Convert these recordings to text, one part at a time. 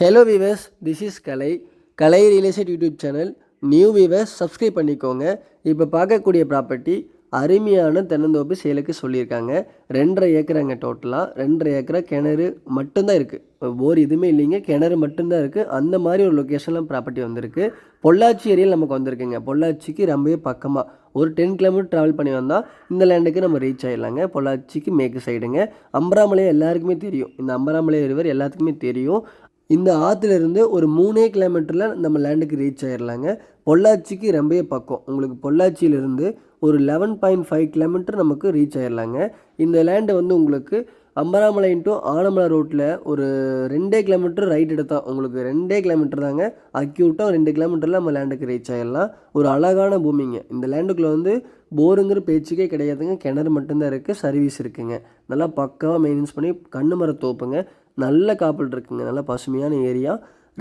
Hello viewers this is Kalai Kalai real estate YouTube channel new viewers subscribe பண்ணிக்கோங்க. இப்போ பார்க்கக்கூடிய property அருமையான தென்னந்தோப்பு சேலுக்கு சொல்லியிருக்காங்க. ரெண்டரை ஏக்கராங்க டோட்டலாக ரெண்டரை ஏக்கரா கிணறு மட்டும்தான் இருக்குது போர் எதுவுமே இல்லைங்க. கிணறு மட்டும்தான் இருக்குது அந்த மாதிரி ஒரு லொக்கேஷனில் ப்ராப்பர்ட்டி வந்திருக்கு. பொள்ளாச்சி ஏரியாவில் நமக்கு வந்திருக்குங்க. பொள்ளாச்சிக்கு ரொம்பவே பக்கமாக ஒரு டென் கிலோமீட்டர் ட்ராவல் பண்ணி வந்தால் இந்த லேண்டுக்கு நம்ம ரீச் ஆகிடலாங்க பொள்ளாச்சிக்கு மேற்கு சைடுங்க அம்பராமலை எல்லாருக்குமே தெரியும். இந்த அம்பராமலை ரிவர் எல்லாத்துக்குமே தெரியும். இந்த ஆற்றுலேருந்து ஒரு மூணே கிலோமீட்டரில் நம்ம லேண்டுக்கு ரீச் ஆயிடலாங்க பொள்ளாச்சிக்கு ரொம்பவே பக்கம். உங்களுக்கு பொள்ளாச்சியிலேருந்து ஒரு லெவன் பாயிண்ட் ஃபைவ் கிலோமீட்டர் நமக்கு ரீச் ஆயிடலாங்க இந்த லேண்டு வந்து உங்களுக்கு அம்பராமலை டு ஆனமலை ரோட்டில் ஒரு ரெண்டே கிலோமீட்டர் ரைட் எடுத்தால் உங்களுக்கு ரெண்டே கிலோமீட்டர் தாங்க. அக்யூட்டாக ரெண்டு கிலோமீட்டரில் நம்ம லேண்டுக்கு ரீச் ஆகிடலாம் ஒரு அழகான பூமிங்க. இந்த லேண்டுக்குள்ளே வந்து போருங்கிற பேச்சுக்கே கிடையாதுங்க. கிணறு மட்டும்தான் இருக்குது சர்வீஸ் இருக்குங்க. நல்லா பக்காவாக மெயின்டென்ஸ் பண்ணி கண்ணு மர தோப்புங்க. நல்ல காப்பல் இருக்குங்க நல்ல பசுமையான ஏரியா.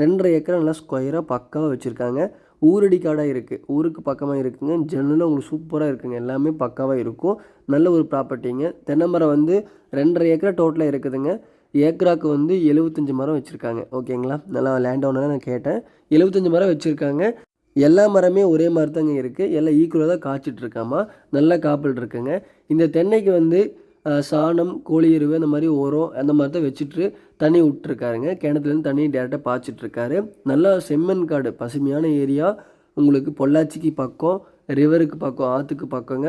ரெண்டரை ஏக்கரை நல்லா ஸ்கொயராக பக்காவாக வச்சுருக்காங்க. ஊரடி காடாக இருக்குது ஊருக்கு பக்கமாக இருக்குங்க. ஜன்னலும் உங்களுக்கு சூப்பராக இருக்குங்க எல்லாமே பக்காவாக இருக்கும். நல்ல ஒரு ப்ராப்பர்ட்டிங்க தென்னை மரம் வந்து ரெண்டரை ஏக்கரா டோட்டலாக இருக்குதுங்க. ஏக்கராக்கு வந்து எழுபத்தஞ்சி மரம் வச்சுருக்காங்க. ஓகேங்களா நல்லா லேண்ட் ஓனராக நான் கேட்டேன். எழுபத்தஞ்சி மரம் வச்சுருக்காங்க. எல்லா மரமே ஒரே மாதிரி தாங்க இருக்குது எல்லாம் ஈக்குவலாக தான் காய்ச்சிட்ருக்காமா நல்லா நல்ல காப்பல் இருக்குங்க. இந்த தென்னைக்கு வந்து சாணம் கோழி எருவு அந்த மாதிரி உரம் அந்த மாதிரி தான் வச்சுட்டு தண்ணி விட்டுருக்காருங்க. கிணத்துலேருந்து தண்ணி டேரெக்டாக பாய்ச்சிட்ருக்காரு. நல்லா செம்மண் காடு பசுமையான ஏரியா. உங்களுக்கு பொள்ளாச்சிக்கு பக்கம் ரிவருக்கு பக்கம் ஆற்றுக்கு பக்கங்க.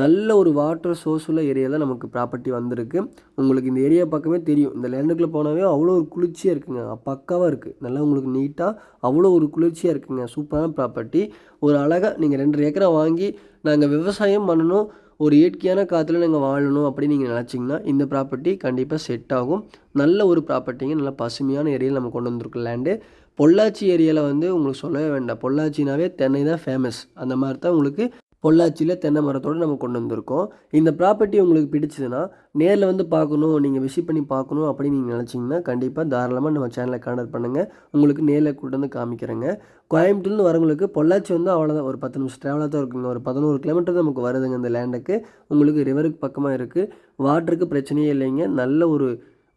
நல்ல ஒரு வாட்டர் சோர்ஸ் உள்ள ஏரியா தான் நமக்கு ப்ராப்பர்ட்டி வந்திருக்கு. உங்களுக்கு இந்த ஏரியா பக்கமே தெரியும். இந்த லேண்டுக்குள்ளே போனாவே அவ்வளோ ஒரு குளிர்ச்சியாக இருக்குங்க. பக்காவாக இருக்குது நல்லா உங்களுக்கு நீட்டாக அவ்வளோ ஒரு குளிர்ச்சியாக இருக்குங்க. சூப்பரான ப்ராப்பர்ட்டி ஒரு அழகாக நீங்கள் ரெண்டு ஏக்கரை வாங்கி நாங்கள் விவசாயம் பண்ணணும். ஒரு இயற்கையான காற்றுல நீங்கள் வாழணும் அப்படின்னு நீங்கள் நினச்சிங்கன்னா இந்த ப்ராப்பர்ட்டி கண்டிப்பாக செட் ஆகும். நல்ல ஒரு ப்ராப்பர்ட்டிங்க நல்ல பசுமையான ஏரியாவில் நம்ம கொண்டு வந்திருக்கோம் லேண்டு பொள்ளாச்சி ஏரியாவில் வந்து உங்களுக்கு சொல்லவே வேண்டாம். பொள்ளாச்சினாவே தென்னை தான் ஃபேமஸ் அந்த மாதிரி தான் உங்களுக்கு பொள்ளாச்சியில் தென்னை மரத்தோடு நம்ம கொண்டு வந்திருக்கோம். இந்த ப்ராப்பர்ட்டி உங்களுக்கு பிடிச்சதுன்னா நேரில் வந்து பார்க்கணும் நீங்கள் விசிட் பண்ணி பார்க்கணும் அப்படின்னு நீங்கள் நினச்சிங்கன்னா கண்டிப்பாக தாராளமாக நம்ம சேனலை கான்டாக்ட் பண்ணுங்கள் உங்களுக்கு நேரில் கூட்டு வந்து காமிக்கிறேங்க. கோயம்புத்தூர்னு வரவங்களுக்கு பொள்ளாச்சி வந்து அவ்வளோதான் ஒரு பத்து நிமிஷம் ட்ராவலாக தான் இருக்குங்க. ஒரு பதினோரு கிலோமீட்டர் நமக்கு வருதுங்க இந்த லேண்டுக்கு உங்களுக்கு ரிவருக்கு பக்கமாக இருக்குது வாட்டருக்கு பிரச்சனையே இல்லைங்க. நல்ல ஒரு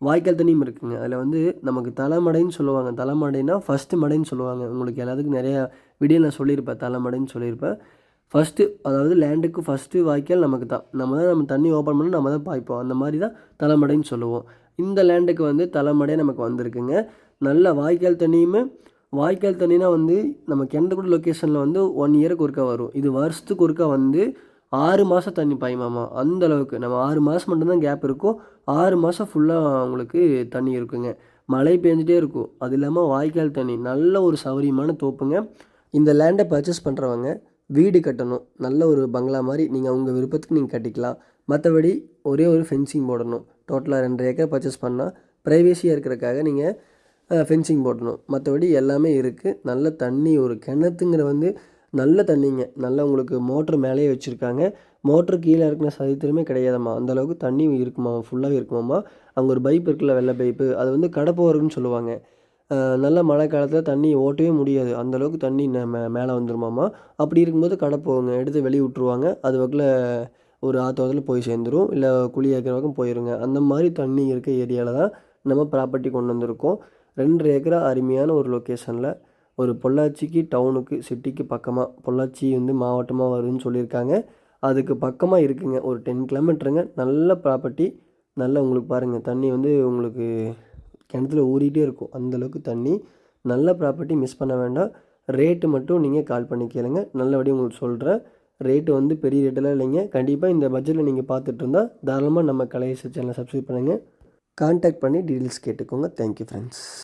வாய்க்கால் தண்ணியும் இருக்குங்க. அதில் வந்து நமக்கு தலைமடைன்னு சொல்லுவாங்க. தலைமடைனா ஃபஸ்ட்டு மடைன்னு சொல்லுவாங்க. உங்களுக்கு எல்லாத்துக்கும் நிறையா வீடியோ நான் சொல்லியிருப்பேன். தலைமடைன்னு சொல்லியிருப்பேன். ஃபஸ்ட்டு அதாவது லேண்டுக்கு ஃபஸ்ட்டு வாய்க்கால் நமக்கு தான் நம்ம தான் நம்ம தண்ணி ஓப்பன் பண்ணி நம்ம தான் பாய்ப்போம். அந்த மாதிரி தான் தலைமடைன்னு சொல்லுவோம். இந்த லேண்டுக்கு வந்து தலைமடை நமக்கு வந்திருக்குங்க. நல்ல வாய்க்கால் தண்ணியுமே வாய்க்கால் தண்ணினா வந்து நம்ம கிணத்துக்குடி லொக்கேஷனில் வந்து ஒன் இயருக்கு ஒருக்கா வரும். இது வருஷத்துக்கு ஒருக்கா வந்து ஆறு மாதம் தண்ணி பாயுமாமா? அந்த அளவுக்கு. நம்ம ஆறு மாதம் மட்டும்தான் கேப் இருக்கும். ஆறு மாதம் ஃபுல்லாக அவங்களுக்கு தண்ணி இருக்குங்க. மழை பெஞ்சிட்டே இருக்கும். அது இல்லாமல் வாய்க்கால் தண்ணி நல்ல ஒரு சௌரியமான தோப்புங்க. இந்த லேண்டை பர்ச்சேஸ் பண்ணுறவங்க வீடு கட்டணும். நல்ல ஒரு பங்களா மாதிரி நீங்கள் உங்கள் விருப்பத்துக்கு நீங்கள் கட்டிக்கலாம். மற்றபடி ஒரே ஒரு ஃபென்சிங் போடணும். டோட்டலாக ரெண்டு ஏக்கர் பர்ச்சேஸ் பண்ணால் ப்ரைவேசியாக இருக்கிறக்காக நீங்கள் ஃபென்சிங் போடணும். மற்றபடி எல்லாமே இருக்குது நல்ல தண்ணி ஒரு கிணத்துங்கிற வந்து நல்ல தண்ணிங்க. நல்லா உங்களுக்கு மோட்ரு மேலேயே வச்சுருக்காங்க. மோட்ரு கீழே இருக்கிற சரித்திரமே கிடையாதம்மா. அந்தளவுக்கு தண்ணி இருக்குமா ஃபுல்லாகவே இருக்குமாம்மா? அங்கே ஒரு பைப் இருக்குல்ல வெள்ளை பைப்பு அது வந்து கடப்போருன்னு சொல்லுவாங்க. நல்ல மழை காலத்தில் தண்ணி ஓட்டவே முடியாது. அந்தளவுக்கு தண்ணி மே மேலே வந்துருமாமா. அப்படி இருக்கும்போது கடை போகுங்க எடுத்து வெளியே விட்ருவாங்க அது பக்கத்தில் ஒரு ஆத்தோரத்தில் போய் சேர்ந்துடும் இல்லை குழி ஏக்கர் பக்கம் போயிருங்க. அந்த மாதிரி தண்ணி இருக்க ஏரியாவில் தான் நம்ம ப்ராப்பர்ட்டி கொண்டு வந்திருக்கோம். ரெண்டு ஏக்கரா அருமையான ஒரு லொக்கேஷனில் ஒரு பொள்ளாச்சிக்கு டவுனுக்கு சிட்டிக்கு பக்கமாக பொள்ளாச்சி வந்து மாவட்டமாக வருதுன்னு சொல்லியிருக்காங்க. அதுக்கு பக்கமாக இருக்குங்க. ஒரு டென் கிலோமீட்டருங்க நல்ல ப்ராப்பர்ட்டி நல்லா உங்களுக்கு பாருங்கள் தண்ணி வந்து உங்களுக்கு கிணத்துல ஊறிகிட்டே இருக்கும். அந்தளவுக்கு தண்ணி. நல்ல ப்ராப்பர்ட்டி மிஸ் பண்ண வேண்டாம். ரேட்டு மட்டும் நீங்கள் கால் பண்ணி கேளுங்க. நல்லபடி உங்களுக்கு சொல்கிறேன் ரேட்டு வந்து பெரிய ரேட்டெல்லாம் இல்லைங்க. கண்டிப்பாக இந்த பட்ஜெட்டில் நீங்கள் பார்த்துட்டு இருந்தால் தாராளமாக நம்ம கலையச சேனலை சப்ஸ்கிரைப் பண்ணுங்கள் கான்டாக்ட் பண்ணி டீட்டெயில்ஸ் கேட்டுக்கோங்க. Thank you friends